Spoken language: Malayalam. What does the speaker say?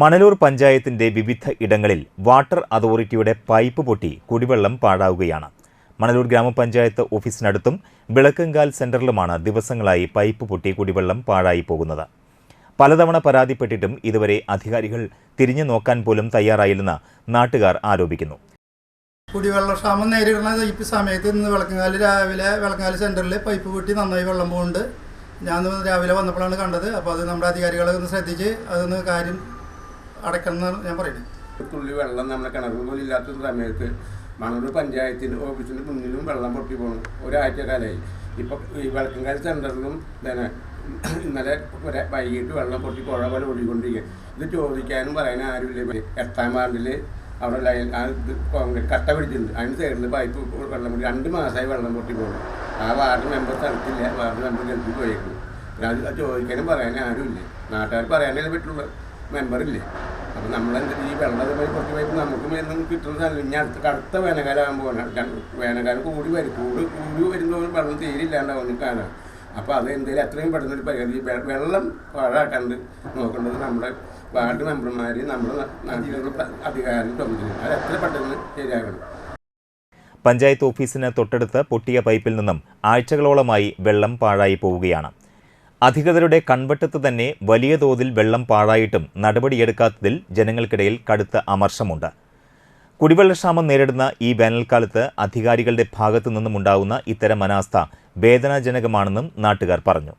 മണലൂർ പഞ്ചായത്തിന്റെ വിവിധ ഇടങ്ങളിൽ വാട്ടർ അതോറിറ്റിയുടെ പൈപ്പ് പൊട്ടി കുടിവെള്ളം പാഴാവുകയാണ്. മണലൂർ ഗ്രാമപഞ്ചായത്ത് ഓഫീസിനടുത്തും വിളക്കങ്കാൽ സെന്ററിലുമാണ് ദിവസങ്ങളായി പൈപ്പ് പൊട്ടി കുടിവെള്ളം പാഴായി പോകുന്നത്. പലതവണ പരാതിപ്പെട്ടിട്ടും ഇതുവരെ അധികാരികൾ തിരിഞ്ഞു നോക്കാൻ പോലും തയ്യാറായില്ലെന്ന് നാട്ടുകാർ ആരോപിക്കുന്നു. കുടിവെള്ള ക്ഷാമം നേരിടുന്ന ഈ സമയത്ത് ഇന്ന് വിളക്കങ്കാൽ രാവിലെ വിളക്കങ്കാൽ സെന്ററിൽ പൈപ്പ് പൊട്ടി നന്നായി വെള്ളം പോകുന്നുണ്ട്. ഞാൻ രാവിലെ വന്നപ്പോഴാണ് കണ്ടത്. അപ്പോൾ അത് നമ്മുടെ അധികാരികളെ ഒന്ന് ശ്രദ്ധിച്ച് അതൊന്ന് കാര്യം അടയ്ക്കണം എന്നാണ് ഞാൻ പറയുന്നത് തുള്ളി വെള്ളം നമ്മുടെ കിണറിൽ പോലും ഇല്ലാത്ത സമയത്ത് മണൂർ പഞ്ചായത്തിന്റെ ഓഫീസിന്റെ മുന്നിലും വെള്ളം പൊട്ടി പോകണം ഒരാഴ്ച കാലമായി ഇപ്പം ഈ വെളക്കങ്കാൽ സെന്ററിലും തന്നെ ഇന്നലെ വൈകിട്ട് വെള്ളം പൊട്ടി പുഴ പോലെ ഓടിക്കൊണ്ടിരിക്കുക ഇത് ചോദിക്കാനും പറയാനും ആരുമില്ല. എട്ടാം വാർഡിൽ അവിടെ ലൈൻ കോൺക്രീറ്റ് കട്ട പിടിച്ചിട്ടുണ്ട്. അതിന് സൈഡിൽ പൈപ്പ് വെള്ളം പൊട്ടി രണ്ട് മാസമായി വെള്ളം പൊട്ടി പോകുന്നു ആ വാർഡ് മെമ്പർ സ്ഥലത്തില്ല. വാർഡ് മെമ്പർ ഗൾഫിൽ പോയേക്കും അത് ചോദിക്കാനും പറയാനും ആരുമില്ല. നാട്ടുകാർ പറയാനേ പറ്റുള്ളൂ. മെമ്പറില്ലേ അപ്പം നമ്മളെന്ത് ഈ വെള്ളം പോയി കുറച്ച് പൈപ്പ് നമുക്ക് എന്നും കിട്ടുന്ന സ്ഥലം ഇനി അടുത്ത കടുത്ത വേനൽക്കാലമാകുമ്പോൾ വേനൽക്കാലം കൂടി വരും. കൂടി കൂടി വരുമ്പോൾ വെള്ളം തീരില്ലാണ്ടാവും കാണാം അപ്പോൾ അത് എന്തെങ്കിലും എത്രയും പെട്ടെന്ന് ഒരു പരിഹാരം വെള്ളം പാഴാക്കാണ്ട് നോക്കേണ്ടത് നമ്മുടെ വാർഡ് മെമ്പർമാർ നമ്മുടെ നാട്ടിലുള്ള അധികാരം തോന്നുന്നു അത് എത്ര പെട്ടെന്ന് ശരിയാക്കണം പഞ്ചായത്ത് ഓഫീസിന് തൊട്ടടുത്ത് പൊട്ടിയ പൈപ്പിൽ നിന്നും ആഴ്ചകളോളമായി വെള്ളം പാഴായി പോവുകയാണ്. അധികൃതരുടെ കൺവെട്ടത്ത് തന്നെ വലിയ തോതിൽ വെള്ളം പാഴായിട്ടും നടപടിയെടുക്കാത്തതിൽ ജനങ്ങൾക്കിടയിൽ കടുത്ത അമർഷമുണ്ട്. കുടിവെള്ളക്ഷാമം നേരിടുന്ന ഈ വേനൽക്കാലത്ത് അധികാരികളുടെ ഭാഗത്തു നിന്നുമുണ്ടാകുന്ന ഇത്തരം അനാസ്ഥ വേദനാജനകമാണെന്നും നാട്ടുകാർ പറഞ്ഞു.